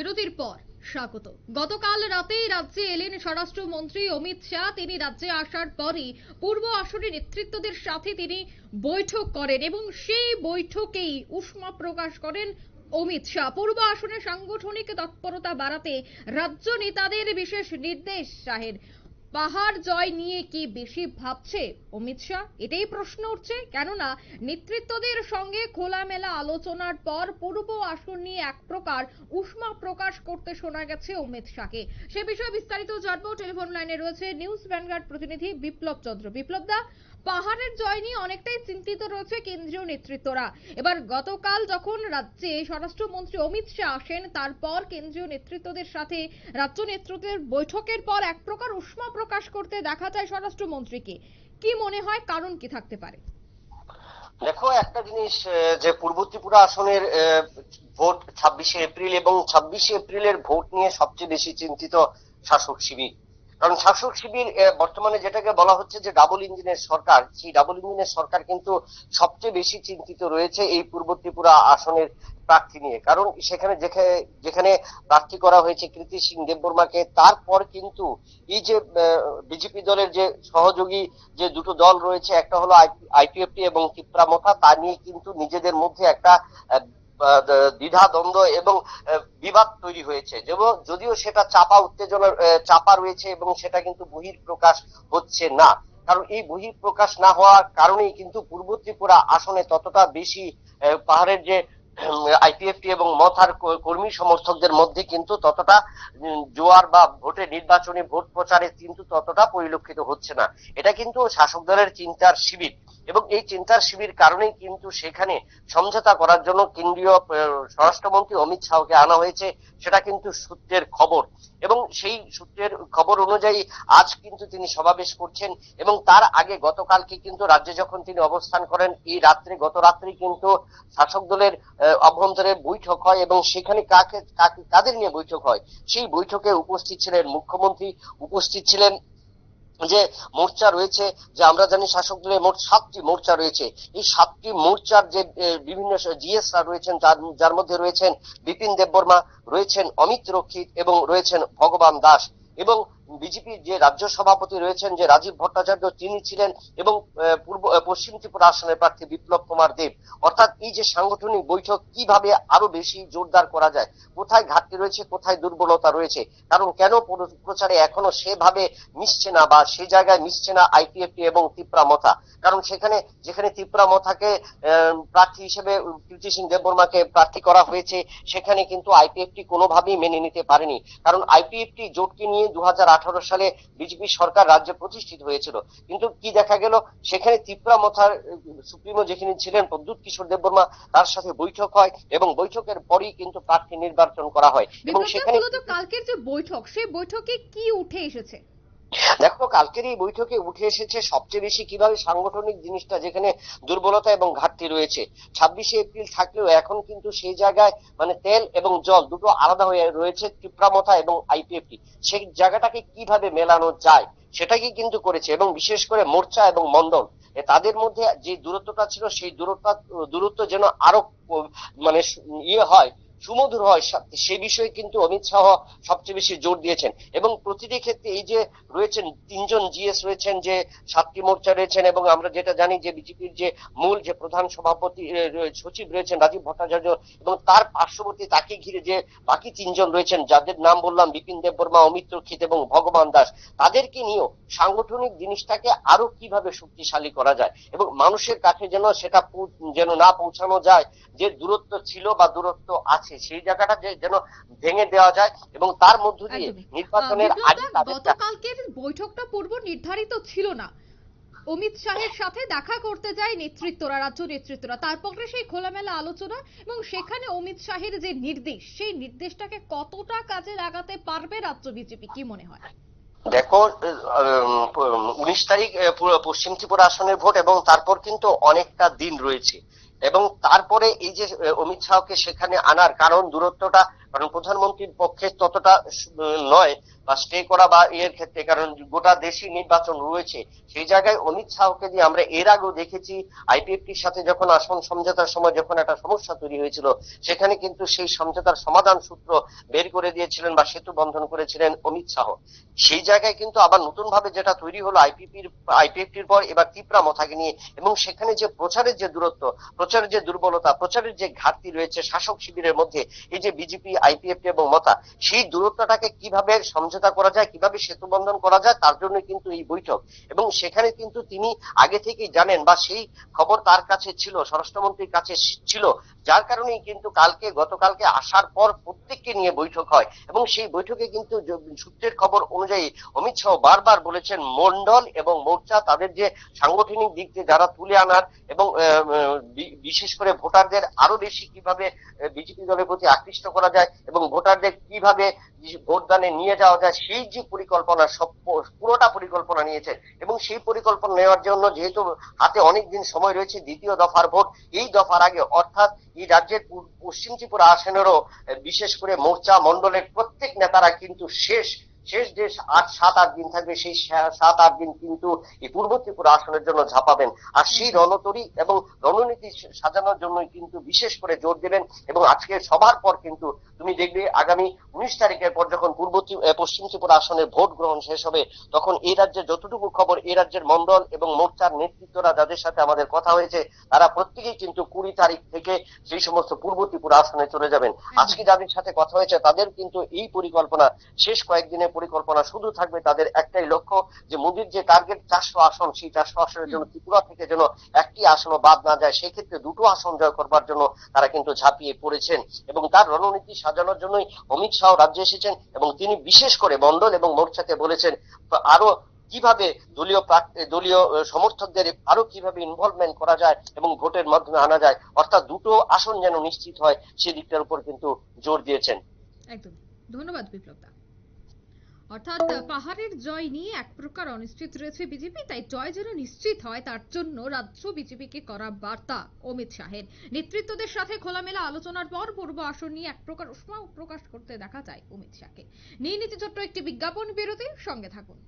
বিরতির পর স্বাগত। গতকাল রাতেই রাজ্যে এলেন স্বরাষ্ট্রমন্ত্রী অমিত শাহ। তিনি রাজ্যে আসার পরই পূর্ব আসনে নেতৃত্বদের সাথে তিনি বৈঠক করেন এবং সেই বৈঠকেই উষ্মা প্রকাশ করেন অমিত শাহ। পূর্ব আসনে সাংগঠনিক তৎপরতা বাড়াতে রাজ্য নেতাদের বিশেষ নির্দেশ শাহের পাহাড় জয় নিয়ে কি বেশি ভাবছে? অমিত শাহ, এটাই প্রশ্ন উঠছে। কেননা, নেতৃত্বদের সঙ্গে খোলামেলা আলোচনার পর পূর্ব আসন নিয়ে এক প্রকার উষ্মা প্রকাশ করতে শোনা গেছে অমিত শাহকে। সে বিষয়ে বিস্তারিত জানব। টেলিফোন লাইনে রয়েছে নিউজ ভ্যানগার্ড প্রতিনিধি বিপ্লব চন্দ্র। বিপ্লব দা পাহাড়ের জয় নিয়ে অনেকটাই চিন্তিত রয়েছে কেন্দ্রীয় নেতৃত্বরা। এবার গতকাল যখন রাজ্যে স্বরাষ্ট্রমন্ত্রী অমিত শাহ আসেন, তারপর কেন্দ্রীয় নেতৃত্বদের সাথে রাজ্য নেতৃত্বের বৈঠকের পর এক প্রকার উষ্মা প্রকাশ করতে দেখা যায় স্বরাষ্ট্রমন্ত্রীকে। কি মনে হয়, কারণ কি থাকতে পারে? দেখো, একটা জিনিস যে পূর্ব ত্রিপুরা আসনের ভোট ছাব্বিশে এপ্রিল এবং ছাব্বিশে এপ্রিলের ভোট নিয়ে সবচেয়ে বেশি চিন্তিত শাসক শিবির। কারণ শাসক শিবির বর্তমানে যেটাকে বলা হচ্ছে যে ডাবল ইঞ্জিনের সরকার, সেই ডাবল ইঞ্জিনের সরকার কিন্তু সবচেয়ে বেশি চিন্তিত রয়েছে এই পূর্ব ত্রিপুরা আসনের প্রার্থী নিয়ে। কারণ সেখানে যেখানে প্রার্থী করা হয়েছে কৃতি সিং দেববর্মাকে, তারপর কিন্তু এই যে বিজেপি দলের যে সহযোগী যে দুটো দল রয়েছে, একটা হলো আইপিএফটি এবং তিপ্রামথা, তা নিয়ে কিন্তু নিজেদের মধ্যে একটা দ্বিধা, দ্বন্দ্ব এবং বিবাদ তৈরি হয়েছে। যদিও সেটা চাপা, উত্তেজনা চাপা রয়েছে এবং সেটা কিন্তু বহির প্রকাশ হচ্ছে না। কারণ এই বহির প্রকাশ না হওয়ার কারণেই কিন্তু পূর্ব ত্রিপুরা আসনে ততটা বেশি পাহাড়ের যে আইপিএফটি এবং মথার কর্মী সমর্থকদের মধ্যে কিন্তু ততটা জোয়ার বা ভোটে নির্বাচনী ভোট প্রচারে কিন্তু ততটা পরিলক্ষিত হচ্ছে না। এটা কিন্তু শাসক দলের চিন্তার শিবির এবং এই চিন্তার শিবির কারণেই কিন্তু সেখানে সমঝোতা করার জন্য কেন্দ্রীয় স্বরাষ্ট্রমন্ত্রী অমিত শাহকে আনা হয়েছে, সেটা কিন্তু সূত্রের খবর। এবং সেই সূত্রের খবর অনুযায়ী আজ কিন্তু তিনি সমাবেশ করছেন এবং তার আগে গতকালকে কিন্তু রাজ্যে যখন তিনি অবস্থান করেন, এই রাত্রে, গত রাত্রে কিন্তু শাসক দলের অভ্যন্তরে বৈঠক হয় এবং সেখানে কাকে কাদের নিয়ে বৈঠক হয়? সেই বৈঠকে উপস্থিত ছিলেন মুখ্যমন্ত্রী, উপস্থিত ছিলেন যে মোর্চা রয়েছে, যে আমরা জানি শাসক দলের মোট সাতটি মোর্চা রয়েছে। এই সাতটি মোর্চার যে বিভিন্ন জিএসরা রয়েছেন যার মধ্যে রয়েছেন বিপিন দেববর্মা, রয়েছেন অমিত রক্ষিত এবং রয়েছেন ভগবান দাস। এবং বিজেপির যে রাজ্য সভাপতি রয়েছেন, যে রাজীব ভট্টাচার্য, তিনি ছিলেন এবং পূর্ব পশ্চিম ত্রিপুরা আসনের প্রার্থী বিপ্লব কুমার দেব। অর্থাৎ এই যে সাংগঠনিক বৈঠক কীভাবে আরও বেশি জোরদার করা যায়, কোথায় ঘাটতি রয়েছে, কোথায় দুর্বলতা রয়েছে, কারণ কেন প্রচারে এখনও সেভাবে মিশছে না বা সে জায়গায় মিশছে না আইপিএফটি এবং তিপ্রা মথা? কারণ সেখানে, যেখানে তিপ্রা মথাকে প্রার্থী হিসেবে কীর্তি সিং দেববর্মাকে প্রার্থী করা হয়েছে, সেখানে কিন্তু আইপিএফটি কোনোভাবেই মেনে নিতে পারেনি। কারণ আইপিএফটি জোটকে নিয়ে দু হাজার আট সালে বিজেপি সরকার রাজ্যে প্রতিষ্ঠিত হয়েছিল। কিন্তু কি দেখা গেল? সেখানে ত্রিপুরা মথার সুপ্রিমো যেখানে ছিলেন প্রদ্যুৎ কিশোর দেববর্মা তার সাথে বৈঠক হয় এবং বৈঠকের পরই কিন্তু প্রার্থী নির্বাচন করা হয়। এবং সেখানে কালকের যে বৈঠক সেই বৈঠকে কি উঠে এসেছে? দেখো, কালকের এই বৈঠকে উঠে এসেছে সবচেয়ে বেশি কীভাবে সাংগঠনিক জিনিসটা যেখানে দুর্বলতা এবং ঘাটতি রয়েছে। ছাব্বিশে এপ্রিল থাকলেও এখন কিন্তু সেই জায়গায় মানে তেল এবং জল দুটো আলাদা হয়ে রয়েছে, ত্রিপুরামথা এবং আইপিএফটি সেই জায়গাটাকে কীভাবে মেলানো যায় সেটাকে কিন্তু করেছে এবং বিশেষ করে মোর্চা এবং মন্ডল তাদের মধ্যে যে দূরত্বটা ছিল, সেই দূরত্ব দূরত্ব যেন আরও মানে ইয়ে হয় সুমধুর হয় সা- বিষয়ে কিন্তু অমিত শাহ সবচেয়ে বেশি জোর দিয়েছেন। এবং প্রতিটি ক্ষেত্রে এই যে রয়েছেন, তিনজন জিএস রয়েছেন, যে সাতটি মোর্চা রয়েছেন, এবং আমরা যেটা জানি যে বিজেপির যে মূল যে প্রধান সভাপতি সচিব রয়েছেন রাজীব ভট্টাচার্য, এবং তার পার্শ্ববর্তী তাকে ঘিরে যে বাকি তিনজন রয়েছেন, যাদের নাম বললাম, বিপিন দেববর্মা অমিত রক্ষিত এবং ভগবান দাস, তাদেরকে নিয়েও সাংগঠনিক জিনিসটাকে আরও কীভাবে শক্তিশালী করা যায়, এবং মানুষের কাছে যেন সেটা যেন না পৌঁছানো যায়, যে দূরত্ব ছিল বা দূরত্ব আছে সেই জায়গাটা যেন ভেঙে দেওয়া যায় এবং তার মধ্য দিয়ে নির্বাচনের আগে গতকালকের বৈঠকটা পূর্ব নির্ধারিত ছিল না। অমিত শাহের সাথে দেখা করতে যায় নেতৃত্বরা রাজ্য নেতৃত্বরা। তারপরে সেই খোলামেলা আলোচনা এবং সেখানে অমিত শাহের যে নির্দেশ সেই নির্দেশটাকে কতটা কাজে লাগাতে পারবে রাজ্য বিজেপি কি মনে হয়? দেখো উনিশ তারিখ পশ্চিম ত্রিপুরা আসনের ভোট এবং তারপর কিন্তু অনেকটা দিন রয়েছে। এবং তারপরে এই যে অমিত শাহকে সেখানে আনার কারণ দূরত্বটা কারণ প্রধানমন্ত্রীর পক্ষে ততটা নয় বা স্টে করা বা এর ক্ষেত্রে, কারণ গোটা দেশি নির্বাচন রয়েছে। সেই জায়গায় অমিত শাহকে দিয়ে আমরা এর আগেও দেখেছি আইপিএফটির সাথে যখন আসন সমঝোতার সময় যখন একটা সমস্যা তৈরি হয়েছিল, সেখানে কিন্তু সেই সমঝোতার সমাধান সূত্র বের করে দিয়েছিলেন বা সেতু বন্ধন করেছিলেন অমিত শাহ। সেই জায়গায় কিন্তু আবার নতুন ভাবে যেটা তৈরি হলো আইপিপির আইপিএফটির পর এবার তিপ্রা মথাকে নিয়ে এবং সেখানে যে প্রচারের যে দূরত্ব, প্রচারের যে দুর্বলতা, প্রচারের যে ঘাটতি রয়েছে শাসক শিবিরের মধ্যে, এই যে বিজেপি আইপিএফটি এবং মতা, সেই দূরত্বটাকে কীভাবে সমঝোতা করা যায়, কীভাবে সেতু বন্ধন করা যায়, তার জন্য কিন্তু এই বৈঠক। এবং সেখানে কিন্তু তিনি আগে থেকেই জানেন বা সেই খবর তার কাছে ছিল, স্বরাষ্ট্রমন্ত্রীর কাছে ছিল, যার কারণেই কিন্তু কালকে, গতকালকে আসার পর প্রত্যেককে নিয়ে বৈঠক হয়। এবং সেই বৈঠকে কিন্তু সূত্রের খবর অনুযায়ী অমিত শাহ বারবার বলেছেন, মন্ডল এবং মোর্চা তাদের যে সাংগঠনিক দিক দিয়ে যারা তুলে আনার এবং বিশেষ করে ভোটারদের আরও বেশি কীভাবে বিজেপি দলের প্রতি আকৃষ্ট করা যায় এবং ভোটারদের কীভাবে ভোটদানে নিয়ে যাওয়া যায়, সেই যে পরিকল্পনা, সব পুরোটা পরিকল্পনা নিয়েছে। এবং সেই পরিকল্পনা নেওয়ার জন্য যেহেতু হাতে অনেক দিন সময় রয়েছে, দ্বিতীয় দফার ভোট, এই দফার আগে অর্থাৎ এই রাজ্যের পশ্চিম ত্রিপুরা আসনেরও বিশেষ করে মোর্চা মন্ডলের প্রত্যেক নেতারা কিন্তু শেষ শেষ যে আট সাত আট দিন থাকবে। সেই সাত আট দিন কিন্তু এই পূর্ব ত্রিপুরা আসনের জন্য ঝাঁপাবেন। আর সেই রণতরী এবং রণনীতি সাজানোর জন্যই কিন্তু বিশেষ করে জোর দেবেন এবং আজকে সবার পর কিন্তু তুমি দেখবে আগামী উনিশ তারিখের পর যখন পূর্ব পশ্চিম ত্রিপুরা আসনের ভোট গ্রহণ শেষ হবে তখন এই রাজ্যের যতটুকু খবর এই রাজ্যের মন্ডল এবং মোর্চার নেতৃত্বরা যাদের সাথে আমাদের কথা হয়েছে তারা প্রত্যেকেই কিন্তু কুড়ি তারিখ থেকে সেই সমস্ত পূর্ব ত্রিপুরা আসনে চলে যাবেন। আজকে যাদের সাথে কথা হয়েছে তাদের কিন্তু এই পরিকল্পনা শেষ কয়েকদিনের পরিকল্পনা শুধু থাকবে তাদের একটাই লক্ষ্য যে মোদীর যে টার্গেট চারশো আসন সেই চারশো আসনের জন্য ত্রিপুরা থেকে যেন একটি আসনও বাদ না যায় সেক্ষেত্রে দুটো আসন জয় করবার জন্য তারা কিন্তু ঝাঁপিয়ে পড়েছেন এবং তার রণনীতি সাজানোর জন্যই অমিত শাহ রাজ্যে এসেছেন এবং তিনি বিশেষ করে মন্ডল এবং মোর্চাকে বলেছেন আরও কীভাবে দলীয় প্রার্থী- দলীয় সমর্থকদের আরও কীভাবে ইনভলভমেন্ট করা যায় এবং ভোটের মাধ্যমে আনা যায় অর্থাৎ দুটো আসন যেন নিশ্চিত হয় সেদিকটার উপর কিন্তু জোর দিয়েছেন। একদম। ধন্যবাদ বিপ্লব দা অর্থাৎ পাহাড়ের জয় নিয়ে এক প্রকার অনিশ্চিত রয়েছে বিজেপি, তাই জয় যেন নিশ্চিত হয়, তার জন্য রাজ্য বিজেপিকে করা বার্তা, অমিত শাহের নেতৃত্বদের সাথে খোলামেলা আলোচনার পর পূর্ব আসন নিয়ে এক প্রকার উষ্মা প্রকাশ করতে দেখা যায় অমিত শাহকে। নিয়ে নিতে ছোট্ট একটি বিজ্ঞাপন বিরতির সঙ্গে থাকুন।